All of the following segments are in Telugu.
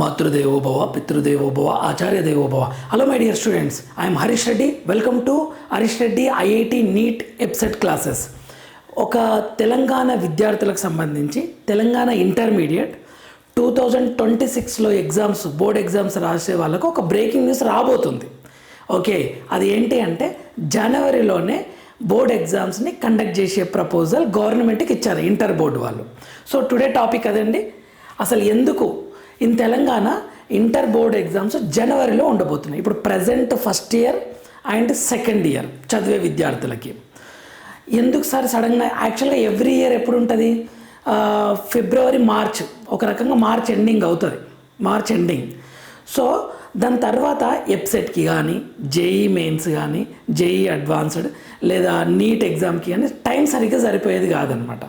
మాతృదేవోభవ పితృదేవోభవ ఆచార్య దేవోభవ hello my dear students I'm Harish Reddy welcome to Harish Reddy IIT NEET EAPCET classes ఒక తెలంగాణ విద్యార్థులకు సంబంధించి Telangana intermediate two thousand twenty సిక్స్లో ఎగ్జామ్స్ బోర్డ్ ఎగ్జామ్స్ రాసే వాళ్ళకు ఒక బ్రేకింగ్ న్యూస్ రాబోతుంది. ఓకే అది ఏంటి అంటే జనవరిలోనే బోర్డ్ ఎగ్జామ్స్ని కండక్ట్ చేసే ప్రపోజల్ గవర్నమెంట్కి ఇచ్చారు ఇంటర్ బోర్డు వాళ్ళు. సో టుడే టాపిక్ అదండి. అసలు ఎందుకు in Telangana inter board exams జనవరిలో ఉండబోతున్నాయి. ఇప్పుడు present first year and second year చదివే విద్యార్థులకి. ఎందుకు సార్ సడన్గా యాక్చువల్గా ఎవ్రీ ఇయర్ ఎప్పుడు ఉంటుంది ఫిబ్రవరి మార్చ్ ఒక రకంగా మార్చ్ ఎండింగ్ అవుతుంది. మార్చ్ ఎండింగ్ సో దాని తర్వాత ఎప్సెట్కి కానీ జేఈ మెయిన్స్ కానీ జేఈ అడ్వాన్స్డ్ లేదా నీట్ ఎగ్జామ్కి కానీ టైం సరిగ్గా సరిపోయేది కాదనమాట.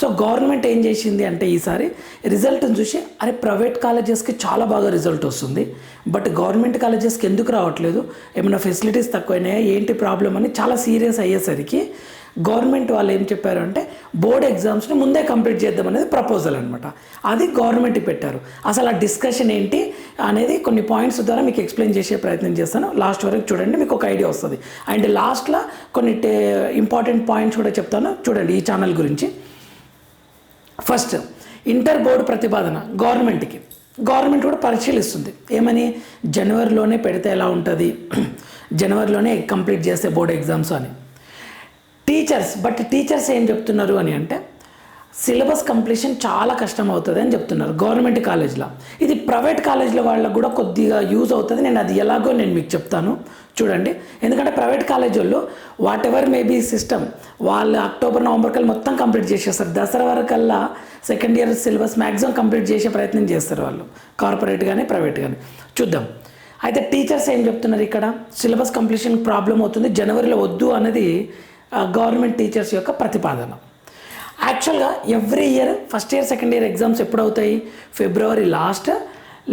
సో గవర్నమెంట్ ఏం చేసింది అంటే ఈసారి రిజల్ట్ని చూసి అరే ప్రైవేట్ కాలేజెస్కి చాలా బాగా రిజల్ట్ వస్తుంది బట్ గవర్నమెంట్ కాలేజెస్కి ఎందుకు రావట్లేదు ఏమైనా ఫెసిలిటీస్ తక్కువైనాయా ఏంటి ప్రాబ్లం అని చాలా సీరియస్ అయ్యేసరికి గవర్నమెంట్ వాళ్ళు ఏం చెప్పారు అంటే బోర్డ్ ఎగ్జామ్స్ని ముందే కంప్లీట్ చేద్దాం అనేది ప్రపోజల్ అనమాట అది గవర్నమెంట్ పెట్టారు. అసలు ఆ డిస్కషన్ ఏంటి అనేది కొన్ని పాయింట్స్ ద్వారా మీకు ఎక్స్ప్లెయిన్ చేసే ప్రయత్నం చేస్తాను. లాస్ట్ వరకు చూడండి మీకు ఒక ఐడియా వస్తుంది. అండ్ లాస్ట్లో కొన్ని ఇంపార్టెంట్ పాయింట్స్ కూడా చెప్తాను. చూడండి ఈ ఛానల్ గురించి. ఫస్ట్ ఇంటర్ బోర్డు ప్రతిపాదన గవర్నమెంట్కి. గవర్నమెంట్ కూడా పరిశీలిస్తుంది. ఏమని? జనవరిలోనే పెడితే ఎలా ఉంటుంది? జనవరిలోనే కంప్లీట్ చేస్తే బోర్డు ఎగ్జామ్స్ అని. టీచర్స్ బట్ టీచర్స్ ఏం చెప్తున్నారు అని అంటే సిలబస్ కంప్లీషన్ చాలా కష్టం అవుతుంది అని చెప్తున్నారు గవర్నమెంట్ కాలేజ్లో. ఇది ప్రైవేట్ కాలేజ్ల వాళ్ళకు కూడా కొద్దిగా యూజ్ అవుతుంది. నేను అది ఎలాగో నేను మీకు చెప్తాను. చూడండి. ఎందుకంటే ప్రైవేట్ కాలేజ్ వాళ్ళు వాట్ ఎవర్ మేబీ సిస్టమ్ వాళ్ళు అక్టోబర్ నవంబర్ కల్లా మొత్తం కంప్లీట్ చేసేస్తారు. దసరా వరకల్లా second year syllabus maximum complete చేసే ప్రయత్నం చేస్తారు వాళ్ళు. కార్పొరేట్ కానీ ప్రైవేట్ కానీ చూద్దాం. అయితే టీచర్స్ ఏం చెప్తున్నారు ఇక్కడ? సిలబస్ కంప్లీషన్ ప్రాబ్లం అవుతుంది. జనవరిలో వద్దు అనేది గవర్నమెంట్ టీచర్స్ యొక్క ప్రతిపాదన. యాక్చువల్గా every year first year second year exams ఎప్పుడు అవుతాయి ఫిబ్రవరి లాస్ట్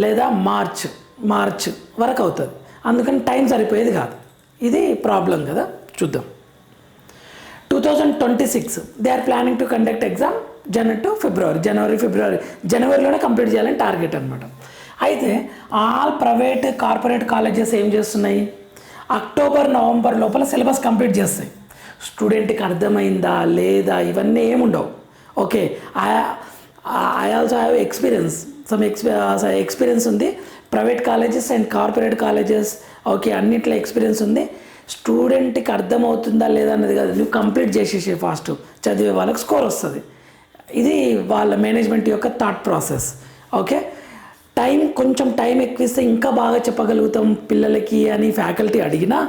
లేదా మార్చ్ మార్చ్ వరకు అవుతుంది. అందుకని టైం సరిపోయేది కాదు. ఇది ప్రాబ్లం కదా. చూద్దాం. Two thousand twenty six they are planning to conduct exam January to February January February జనవరిలోనే complete చేయాలని టార్గెట్ అనమాట అయితే ఆల్ ప్రైవేట్ కార్పొరేట్ కాలేజెస్ ఏం చేస్తున్నాయి? అక్టోబర్ నవంబర్ లోపల సిలబస్ కంప్లీట్ చేస్తాయి. స్టూడెంట్కి అర్థమైందా లేదా? ఇవన్నీ ఏముండవు. Okay I also have experience. Some expe experience ఉంది. Private colleges and corporate colleges okay అన్నిట్లో ఎక్స్పీరియన్స్ ఉంది. స్టూడెంట్కి అర్థమవుతుందా లేదా అన్నది కాదు. నువ్వు కంప్లీట్ చేసేసే ఫాస్ట్. చదివే వాళ్ళకి స్కోర్ వస్తుంది. ఇది వాళ్ళ మేనేజ్మెంట్ యొక్క థాట్ ప్రాసెస్. ఓకే టైం కొంచెం టైం ఎక్కువ ఇస్తే ఇంకా బాగా చెప్పగలుగుతాం పిల్లలకి అని ఫ్యాకల్టీ అడిగినా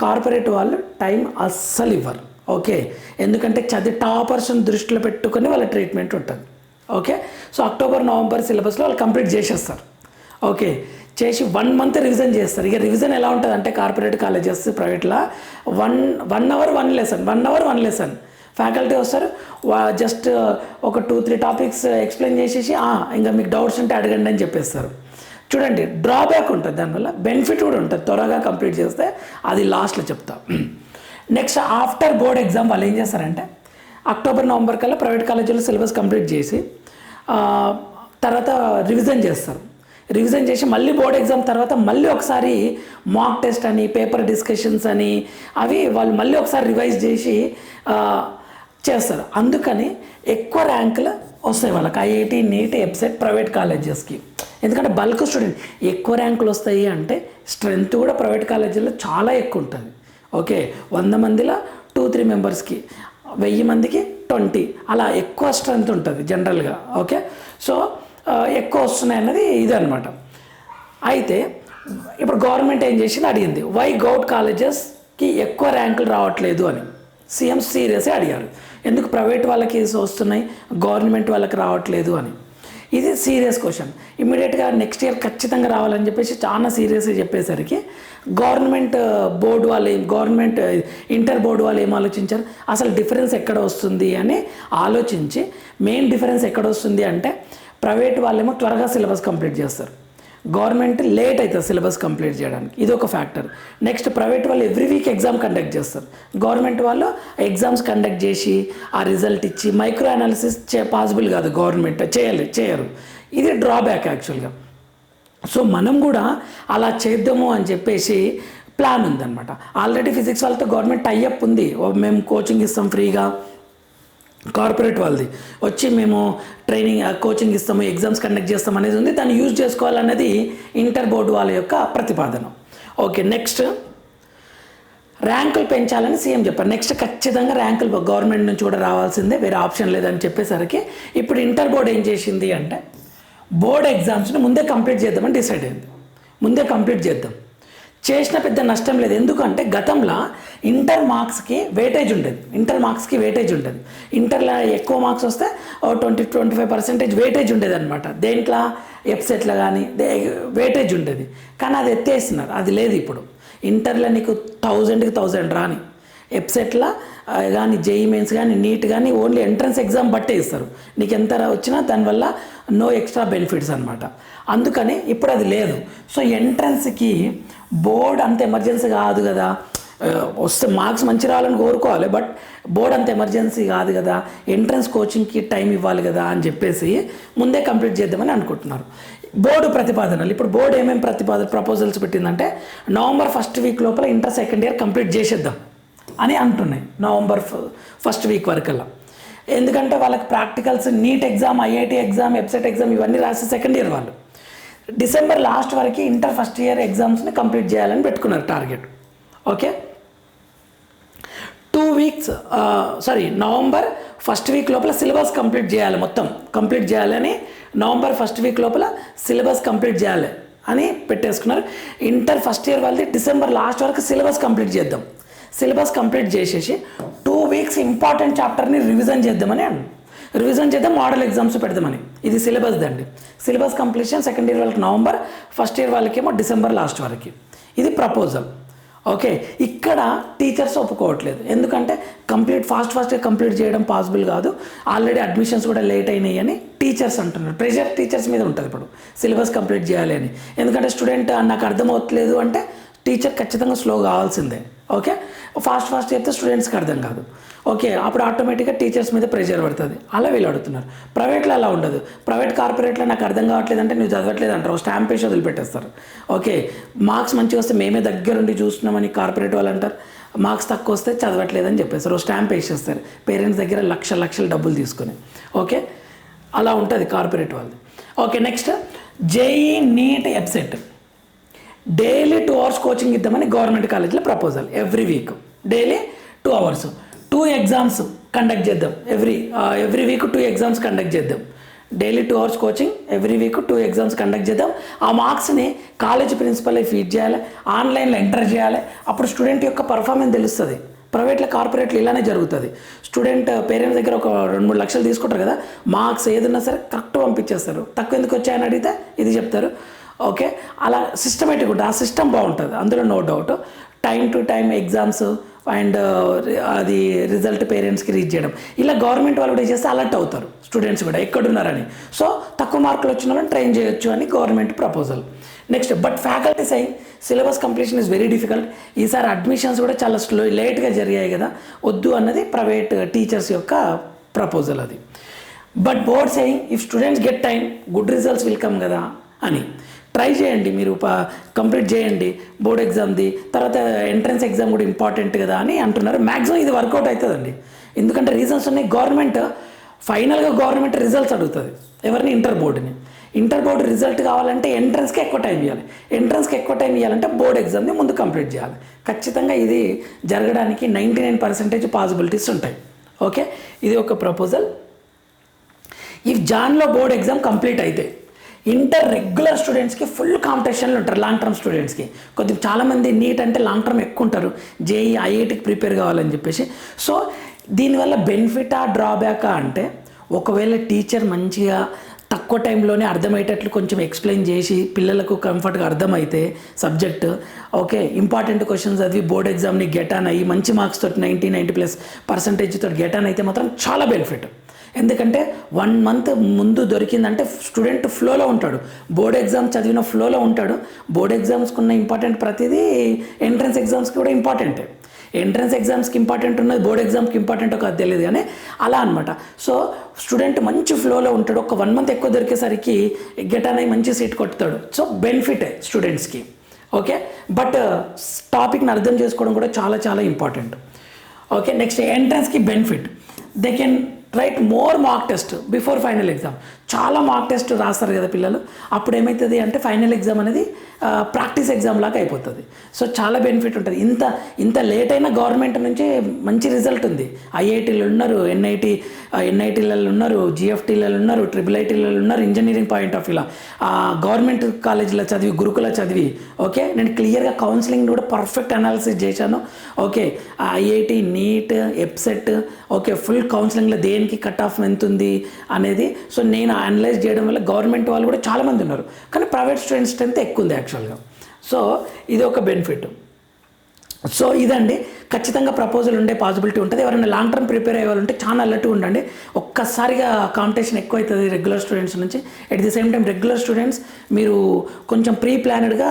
కార్పొరేట్ వాళ్ళు టైం అస్సలు ఇవ్వరు. ఓకే? ఎందుకంటే చదివి టాపర్స్ని దృష్టిలో పెట్టుకొని వాళ్ళ ట్రీట్మెంట్ ఉంటుంది. ఓకే? సో అక్టోబర్ నవంబర్ సిలబస్లో వాళ్ళు కంప్లీట్ చేసేస్తారు. ఓకే? చేసి వన్ మంత్ రివిజన్ చేస్తారు. ఇక రివిజన్ ఎలా ఉంటుంది అంటే కార్పొరేట్ కాలేజెస్ ప్రైవేట్లో one one hour one lesson one hour one lesson. Faculty వస్తారు. జస్ట్ ఒక టూ త్రీ టాపిక్స్ ఎక్స్ప్లెయిన్ చేసేసి ఇంకా మీకు డౌట్స్ ఉంటే అడగండి అని చెప్పేస్తారు. చూడండి డ్రాబ్యాక్ ఉంటుంది దానివల్ల బెనిఫిట్ కూడా ఉంటుంది. త్వరగా కంప్లీట్ చేస్తే అది లాస్ట్లో చెప్తా. నెక్స్ట్ ఆఫ్టర్ బోర్డ్ ఎగ్జామ్ వాళ్ళు ఏం చేస్తారంటే అక్టోబర్ నవంబర్ కల్లా ప్రైవేట్ కాలేజీలో సిలబస్ కంప్లీట్ చేసి తర్వాత రివిజన్ చేస్తారు. రివిజన్ చేసి మళ్ళీ బోర్డ్ ఎగ్జామ్ తర్వాత మళ్ళీ ఒకసారి మాక్ టెస్ట్ అని పేపర్ డిస్కషన్స్ అని అవి వాళ్ళు మళ్ళీ ఒకసారి రివైజ్ చేసి చేస్తారు. అందుకని ఎక్కువ ర్యాంకులు వస్తాయి వాళ్ళకి. ఐఐటి నీట్ ఎబ్సెట్ ప్రైవేట్ కాలేజెస్కి. ఎందుకంటే బల్క్ స్టూడెంట్ ఎక్కువ ర్యాంకులు వస్తాయి అంటే స్ట్రెంత్ కూడా ప్రైవేట్ కాలేజీలో చాలా ఎక్కువ ఉంటుంది. ఓకే వంద మందిలో టూ త్రీ మెంబర్స్కి వెయ్యి మందికి ట్వంటీ అలా ఎక్కువ స్ట్రెంత్ ఉంటుంది జనరల్గా. ఓకే సో ఎక్కువ వస్తున్నాయి అన్నది ఇదనమాట అయితే ఇప్పుడు గవర్నమెంట్ ఏం చేసింది? అడిగింది వై గౌట్ కాలేజెస్కి ఎక్కువ ర్యాంకులు రావట్లేదు అని. సీఎం సీరియస్గా అడిగారు. ఎందుకు ప్రైవేట్ వాళ్ళకి వస్తున్నాయి? గవర్నమెంట్ వాళ్ళకి రావట్లేదు అని. ఇది సీరియస్ క్వశ్చన్. ఇమ్మీడియట్గా నెక్స్ట్ ఇయర్ ఖచ్చితంగా రావాలని చెప్పేసి చాలా సీరియస్గా చెప్పేసరికి గవర్నమెంట్ బోర్డు వాళ్ళు ఏం గవర్నమెంట్ ఇంటర్ బోర్డు వాళ్ళు ఏం ఆలోచించారు? అసలు డిఫరెన్స్ ఎక్కడ వస్తుంది అని ఆలోచించి మెయిన్ డిఫరెన్స్ ఎక్కడ వస్తుంది అంటే ప్రైవేట్ వాళ్ళేమో త్వరగా సిలబస్ కంప్లీట్ చేస్తారు. గవర్నమెంట్ లేట్ అవుతుంది సిలబస్ కంప్లీట్ చేయడానికి. ఇది ఒక ఫ్యాక్టర్. నెక్స్ట్ ప్రైవేట్ వాళ్ళు ఎవ్రీ వీక్ ఎగ్జామ్ కండక్ట్ చేస్తారు. గవర్నమెంట్ వాళ్ళు ఎగ్జామ్స్ కండక్ట్ చేసి ఆ రిజల్ట్ ఇచ్చి మైక్రో అనాలిసిస్ చే పాసిబుల్ కాదు గవర్నమెంట్. చేయాలి చేయరు. ఇది డ్రాబ్యాక్ యాక్చువల్గా. సో మనం కూడా అలా చేద్దాము అని చెప్పేసి ప్లాన్ ఉందన్నమాట. ఆల్రెడీ ఫిజిక్స్ వాళ్ళతో గవర్నమెంట్ టైఅప్ ఉంది. మేము కోచింగ్ ఇస్తాం ఫ్రీగా. కార్పొరేట్ వాళ్ళది. వచ్చి మేము ట్రైనింగ్ కోచింగ్ ఇస్తాము ఎగ్జామ్స్ కండక్ట్ చేస్తాం అనేది ఉంది. దాన్ని యూజ్ చేసుకోవాలన్నది ఇంటర్ బోర్డు వాళ్ళ యొక్క ప్రతిపాదన. Okay next. ర్యాంకులు పెంచాలని సీఎం చెప్పారు. నెక్స్ట్ ఖచ్చితంగా ర్యాంకులు గవర్నమెంట్ నుంచి కూడా రావాల్సిందే. వేరే ఆప్షన్ లేదని చెప్పేసరికి ఇప్పుడు ఇంటర్ బోర్డు ఏం చేసింది అంటే బోర్డ్ ఎగ్జామ్స్ని ముందే కంప్లీట్ చేద్దామని డిసైడ్ అయింది. ముందే కంప్లీట్ చేద్దాం. చేసిన పెద్ద నష్టం లేదు. ఎందుకంటే గతంలో ఇంటర్ మార్క్స్కి వెయిటేజ్ ఉండేది. ఇంటర్ మార్క్స్కి వెయిటేజ్ ఉండేది. ఇంటర్లో ఎక్కువ మార్క్స్ వస్తే twenty twenty five percentage weightage ఉండేది అనమాట దేంట్లో ఎప్సెట్లో కానీ వెయిటేజ్ ఉండేది. కానీ అది ఎత్తేస్తున్నారు అది లేదు ఇప్పుడు. ఇంటర్లో నీకు థౌజండ్కి థౌజండ్ రాని. వెబ్సైట్లో కానీ జేఈ మెయిన్స్ కానీ నీట్ కానీ ఓన్లీ ఎంట్రన్స్ ఎగ్జామ్ బట్టే ఇస్తారు. నీకు ఎంత వచ్చినా దానివల్ల నో ఎక్స్ట్రా బెనిఫిట్స్ అనమాట అందుకని ఇప్పుడు అది లేదు. సో ఎంట్రన్స్కి బోర్డ్ అంత ఎమర్జెన్సీ కాదు కదా. వస్తే మార్క్స్ మంచి రావాలని కోరుకోవాలి బట్ బోర్డ్ అంత ఎమర్జెన్సీ కాదు కదా. ఎంట్రన్స్ కోచింగ్కి టైం ఇవ్వాలి కదా అని చెప్పేసి ముందే కంప్లీట్ చేద్దామని అనుకుంటున్నారు. బోర్డు ప్రతిపాదనలు ఇప్పుడు బోర్డు ఏమేమి ప్రతిపాదన ప్రపోజల్స్ పెట్టిందంటే నవంబర్ ఫస్ట్ వీక్ లోపల ఇంటర్ సెకండ్ ఇయర్ కంప్లీట్ చేసేద్దాం అని అంటున్నాయి నవంబర్ ఫస్ట్ వీక్ వరకల్లా. ఎందుకంటే వాళ్ళకి practicals NEET exam IIT exam website exam ఇవన్నీ రాసి సెకండ్ ఇయర్ వాళ్ళు. డిసెంబర్ లాస్ట్ వరకు ఇంటర్ ఫస్ట్ ఇయర్ ఎగ్జామ్స్ని కంప్లీట్ చేయాలని పెట్టుకున్నారు target. Okay? Two weeks sorry November first week లోపల సిలబస్ కంప్లీట్ చేయాలి మొత్తం. కంప్లీట్ చేయాలని నవంబర్ ఫస్ట్ వీక్ లోపల సిలబస్ కంప్లీట్ చేయాలి అని పెట్టేసుకున్నారు. ఇంటర్ ఫస్ట్ ఇయర్ వాళ్ళది డిసెంబర్ లాస్ట్ వరకు సిలబస్ కంప్లీట్ చేద్దాం. సిలబస్ కంప్లీట్ చేసేసి టూ వీక్స్ ఇంపార్టెంట్ చాప్టర్ని రివిజన్ చేద్దామని అన్నాను రివిజన్ చేద్దాం మోడల్ ఎగ్జామ్స్ పెడదామని. ఇది సిలబస్ దండి. సిలబస్ కంప్లీషన్ సెకండ్ ఇయర్ వాళ్ళకి నవంబర్ ఫస్ట్ ఇయర్ వాళ్ళకేమో డిసెంబర్ లాస్ట్ వరకు. ఇది ప్రపోజల్ ఓకే ఇక్కడ టీచర్స్ ఒప్పుకోవట్లేదు. ఎందుకంటే కంప్లీట్ ఫాస్ట్ ఫాస్ట్గా కంప్లీట్ చేయడం పాసిబుల్ కాదు. ఆల్రెడీ అడ్మిషన్స్ కూడా లేట్ అయినాయి అని టీచర్స్ అంటున్నారు. ప్రెషర్ టీచర్స్ మీద ఉంటుంది ఇప్పుడు. సిలబస్ కంప్లీట్ చేయాలి అని. ఎందుకంటే స్టూడెంట్ నాకు అర్థమవుతలేదు అంటే టీచర్ ఖచ్చితంగా స్లో కావాల్సిందే ఓకే ఫాస్ట్ ఫాస్ట్ చెప్తే స్టూడెంట్స్కి అర్థం కాదు. ఓకే అప్పుడు ఆటోమేటిక్గా టీచర్స్ మీద ప్రెషర్ పడుతుంది. అలా వీళ్ళు అడుగుతున్నారు. ప్రైవేట్లో అలా ఉండదు. ప్రైవేట్ కార్పొరేట్లో నాకు అర్థం కావట్లేదు అంటే నువ్వు చదవట్లేదు అంటారు. స్టాంప్ వేసి వదిలిపెట్టేస్తారు. ఓకే మార్క్స్ మంచిగా వస్తే మేమే దగ్గరుండి చూస్తున్నామని కార్పొరేట్ వాళ్ళు అంటారు. మార్క్స్ తక్కువ వస్తే చదవట్లేదని చెప్పేస్తారు. స్టాంప్ వేసేస్తారు పేరెంట్స్ దగ్గర లక్ష లక్షల డబ్బులు తీసుకొని. ఓకే అలా ఉంటుంది కార్పొరేట్ వాళ్ళది. Okay next JEE NEET EAPCET daily two hours coaching ఇద్దామని గవర్నమెంట్ కాలేజ్లో proposal every week. Daily two hours. Two exams conduct చేద్దాం. Every every week two exams conduct చేద్దాం. Daily two hours coaching every week two exams conduct చేద్దాం. ఆ మార్క్స్ని కాలేజ్ ప్రిన్సిపల్ ఫీడ్ చేయాలి ఆన్లైన్లో ఎంటర్ చేయాలి. అప్పుడు స్టూడెంట్ యొక్క పర్ఫార్మెన్స్ తెలుస్తుంది. ప్రైవేట్లో కార్పొరేట్లు ఇలానే జరుగుతుంది. స్టూడెంట్ పేరెంట్స్ దగ్గర ఒక రెండు మూడు లక్షలు తీసుకుంటారు కదా మార్క్స్ ఏదన్నా సరే కరెక్ట్ పంపించేస్తారు. తక్కువ ఎందుకు వచ్చాయని అడిగితే ఇది చెప్తారు. ఓకే? అలా సిస్టమేటిక్ ఉంటుంది. ఆ సిస్టమ్ బాగుంటుంది. అందులో no doubt time to time exams and అది రిజల్ట్ పేరెంట్స్కి రీచ్ చేయడం. ఇలా గవర్నమెంట్ వాళ్ళు కూడా చేస్తే అలర్ట్ అవుతారు. స్టూడెంట్స్ కూడా ఎక్కడున్నారని. సో తక్కువ మార్కులు వచ్చిన వాళ్ళని ట్రైన్ చేయొచ్చు అని government proposal next but faculties Sye syllabus completion is very difficult ఈసారి అడ్మిషన్స్ కూడా చాలా స్లో లేట్గా జరిగాయి కదా. వద్దు అన్నది ప్రైవేట్ టీచర్స్ యొక్క ప్రపోజల్ అది. But board saying if students get time good results will come కదా అని. ట్రై చేయండి మీరు కంప్లీట్ చేయండి బోర్డ్ ఎగ్జామ్ది తర్వాత ఎంట్రన్స్ ఎగ్జామ్ కూడా ఇంపార్టెంట్ కదా అని అంటున్నారు. మ్యాక్సిమం ఇది వర్కౌట్ అవుతుందండి. ఎందుకంటే రీజన్స్ ఉన్నాయి. గవర్నమెంట్ ఫైనల్గా గవర్నమెంట్ రిజల్ట్స్ అడుగుతుంది. ఎవరిని? ఇంటర్ బోర్డుని ఇంటర్ బోర్డు రిజల్ట్ కావాలంటే ఎంట్రన్స్కి ఎక్కువ టైం ఇవ్వాలి. ఎంట్రన్స్కి ఎక్కువ టైం ఇవ్వాలంటే బోర్డ్ ఎగ్జామ్ని ముందు కంప్లీట్ చేయాలి. ఖచ్చితంగా ఇది జరగడానికి నైంటీ నైన్ పర్సెంటేజ్ పాసిబిలిటీస్ ఉంటాయి. ఓకే ఇది ఒక ప్రపోజల్ ఇఫ్ జాన్లో బోర్డ్ ఎగ్జామ్ కంప్లీట్ అయితే ఇంటర్ రెగ్యులర్ స్టూడెంట్స్కి ఫుల్ కాంపిటీషన్లు ఉంటారు లాంగ్ టర్మ్ స్టూడెంట్స్కి కొద్దిగా చాలామంది నీట్ అంటే లాంగ్ టర్మ్ ఎక్కువ ఉంటారు. జేఈ ఐఐటికి ప్రిపేర్ కావాలని చెప్పేసి. సో దీనివల్ల బెనిఫిటా డ్రాబ్యాకా అంటే ఒకవేళ టీచర్ మంచిగా తక్కువ టైంలోనే అర్థమయ్యేటట్లు కొంచెం ఎక్స్ప్లెయిన్ చేసి పిల్లలకు కంఫర్ట్గా అర్థమైతే సబ్జెక్ట్. ఓకే ఇంపార్టెంట్ క్వశ్చన్స్ చదివి బోర్డ్ ఎగ్జామ్ని గెటాన్ అయ్యి మంచి మార్క్స్ తోటి నైంటీ నైంటీ ప్లస్ పర్సంటేజ్ తోటి గెటాన్ అయితే మాత్రం చాలా బెనిఫిట్. ఎందుకంటే వన్ మంత్ ముందు దొరికిందంటే స్టూడెంట్ ఫ్లోలో ఉంటాడు. బోర్డ్ ఎగ్జామ్ చదివిన ఫ్లోలో ఉంటాడు. బోర్డ్ ఎగ్జామ్స్కి ఉన్న ఇంపార్టెంట్ ప్రతిదీ ఎంట్రన్స్ ఎగ్జామ్స్కి కూడా ఇంపార్టెంటే. ఎంట్రన్స్ ఎగ్జామ్స్కి ఇంపార్టెంట్ ఉన్నది బోర్డ్ ఎగ్జామ్కి ఇంపార్టెంట్ ఒక తెలియదు కానీ అలా అనమాట సో స్టూడెంట్ మంచి ఫ్లోలో ఉంటాడు. ఒక వన్ మంత్ ఎక్కువ దొరికేసరికి గెటానై అయి మంచి సీట్ కొట్టుతాడు. సో బెనిఫిట్ స్టూడెంట్స్కి. ఓకే? బట్ టాపిక్ని అర్థం చేసుకోవడం కూడా చాలా చాలా important. Okay? Next ఎంట్రన్స్కి benefit. They can write more mark test before final exam. చాలా మార్క్ టెస్ట్ రాస్తారు కదా పిల్లలు. అప్పుడు ఏమవుతుంది అంటే ఫైనల్ ఎగ్జామ్ అనేది ప్రాక్టీస్ ఎగ్జామ్ లాగా అయిపోతుంది. సో చాలా బెనిఫిట్ ఉంటుంది. ఇంత ఇంత లేట్ అయిన గవర్నమెంట్ నుంచి మంచి రిజల్ట్ ఉంది. ఐఐటీలు ఉన్నారు ఎన్ఐటి ఎన్ఐటీలలో ఉన్నారు జిఎఫ్టీలలో ఉన్నారు ట్రిపుల్ ఐటీలలో ఉన్నారు ఇంజనీరింగ్ పాయింట్ ఆఫ్ వ్యూలో గవర్నమెంట్ కాలేజీలో చదివి గురుకుల చదివి ఓకే నేను క్లియర్గా కౌన్సిలింగ్ కూడా పర్ఫెక్ట్ అనాలిసిస్ చేశాను. Okay IIT NEET EAPCET okay full కౌన్సిలింగ్లో దేనికి కట్ ఆఫ్ ఎంత ఉంది అనేది. సో నేను అనలైజ్ చేయడం వల్ల గవర్నమెంట్ వాళ్ళు కూడా చాలామంది ఉన్నారు. కానీ ప్రైవేట్ స్టూడెంట్ స్ట్రెంత్ ఎక్కువ ఉంది యాక్చువల్గా సో ఇది ఒక బెనిఫిట్. సో ఇదండి. ఖచ్చితంగా ప్రపోజల్ ఉండే పాసిబిలిటీ ఉంటుంది. ఎవరైనా లాంగ్ టర్మ్ ప్రిపేర్ అయ్యాలంటే ఉంటే చాలా అలర్ట్గా ఉండండి. ఒక్కసారిగా కాంపిటీషన్ ఎక్కువ అవుతుంది రెగ్యులర్ స్టూడెంట్స్ నుంచి. At the same time regular students మీరు కొంచెం ప్రీ ప్లానెడ్గా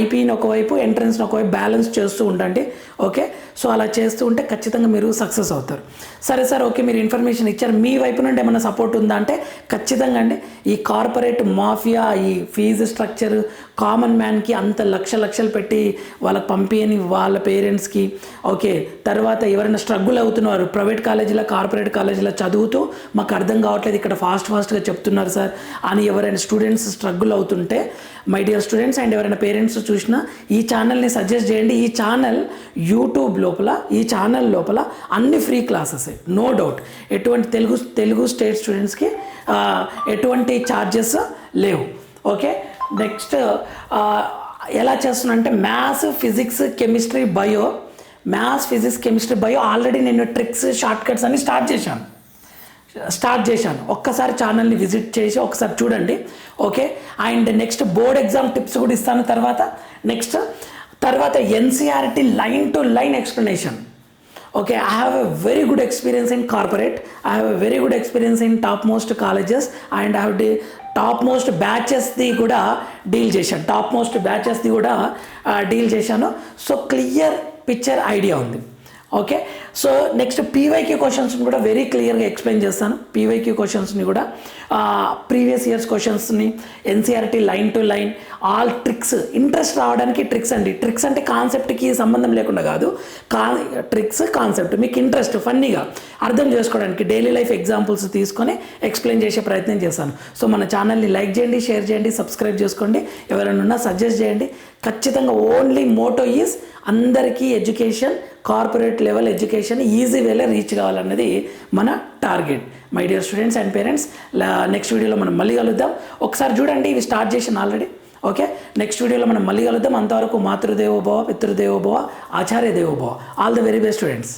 ఐపీని ఒకవైపు ఎంట్రన్స్ని ఒకవైపు బ్యాలెన్స్ చేస్తూ ఉండండి. ఓకే సో అలా చేస్తూ ఉంటే ఖచ్చితంగా మీరు సక్సెస్ అవుతారు. సరే సార్ ఓకే మీరు ఇన్ఫర్మేషన్ ఇచ్చారు. మీ వైపు నుండి ఏమైనా సపోర్ట్ ఉందా అంటే ఖచ్చితంగా అండి. ఈ కార్పొరేట్ మాఫియా ఈ ఫీజు స్ట్రక్చర్ కామన్ మ్యాన్కి అంత లక్ష లక్షలు పెట్టి వాళ్ళకి పంపించని వాళ్ళ పేరెంట్స్కి. ఓకే తర్వాత ఎవరైనా స్ట్రగుల్ అవుతున్నారు ప్రైవేట్ కాలేజీలో కార్పొరేట్ కాలేజీలో చదువుతూ మాకు అర్థం కావట్లేదు ఇక్కడ ఫాస్ట్ ఫాస్ట్గా చెప్తున్నారు సార్ అని ఎవరైనా స్టూడెంట్స్ స్ట్రగుల్ అవుతుంటే మై డియర్ స్టూడెంట్స్ అండ్ ఎవరైనా పేరెంట్స్ చూసినా ఈ ఛానల్ని సజెస్ట్ చేయండి. ఈ ఛానల్ యూట్యూబ్ లోపల ఈ ఛానల్ లోపల అన్ని ఫ్రీ క్లాసెస్ నో డౌట్. ఎటువంటి తెలుగు తెలుగు స్టేట్ స్టూడెంట్స్కి ఎటువంటి ఛార్జెస్ లేవు. ఓకే నెక్స్ట్ ఎలా చేస్తున్నా అంటే maths physics chemistry bio maths physics chemistry bio already నేను ట్రిక్స్ షార్ట్ కట్స్ అన్ని స్టార్ట్ చేశాను. స్టార్ట్ చేశాను. ఒక్కసారి ఛానల్ని విజిట్ చేసి ఒకసారి చూడండి. Okay and next board exam tips కూడా ఇస్తాను తర్వాత. నెక్స్ట్ తర్వాత NCERT line to line explanation okay I have a very good experience in corporate I have a very good experience in top most colleges and I have the top most బ్యాచెస్ది కూడా డీల్ చేశాను టాప్ మోస్ట్ బ్యాచెస్ది కూడా డీల్ చేశాను. సో క్లియర్ పిక్చర్ ఐడియా ఉంది. ఓకే సో నెక్స్ట్ పీవైక్యూ క్వశ్చన్స్ని కూడా వెరీ క్లియర్గా ఎక్స్ప్లెయిన్ చేస్తాను. పీవైక్యూ క్వశ్చన్స్ని కూడా ప్రీవియస్ ఇయర్స్ క్వశ్చన్స్ని NCERT line to line all tricks interest రావడానికి ట్రిక్స్ అండి. ట్రిక్స్ అంటే కాన్సెప్ట్కి సంబంధం లేకుండా కాదు. కా ట్రిక్స్ కాన్సెప్ట్ మీకు ఇంట్రెస్ట్ ఫన్నీగా అర్థం చేసుకోవడానికి డైలీ లైఫ్ ఎగ్జాంపుల్స్ తీసుకొని ఎక్స్ప్లెయిన్ చేసే ప్రయత్నం చేస్తాను. సో మన ఛానల్ని లైక్ చేయండి షేర్ చేయండి సబ్స్క్రైబ్ చేసుకోండి. ఎవరైనా ఉన్నా సజెస్ట్ చేయండి. ఖచ్చితంగా ఓన్లీ మోటో ఈజ్ అందరికీ education corporate level education easy వేలో రీచ్ కావాలన్నది మన target. My dear students and parents next వీడియోలో మనం మళ్ళీ కలుద్దాం. ఒకసారి చూడండి ఇవి స్టార్ట్ చేసాను ఆల్రెడీ ఓకే నెక్స్ట్ వీడియోలో మనం మళ్ళీ కలుద్దాం. అంతవరకు మాతృదేవోభవ పితృదేవోభవ ఆచార్య దేవోభవ all the very best students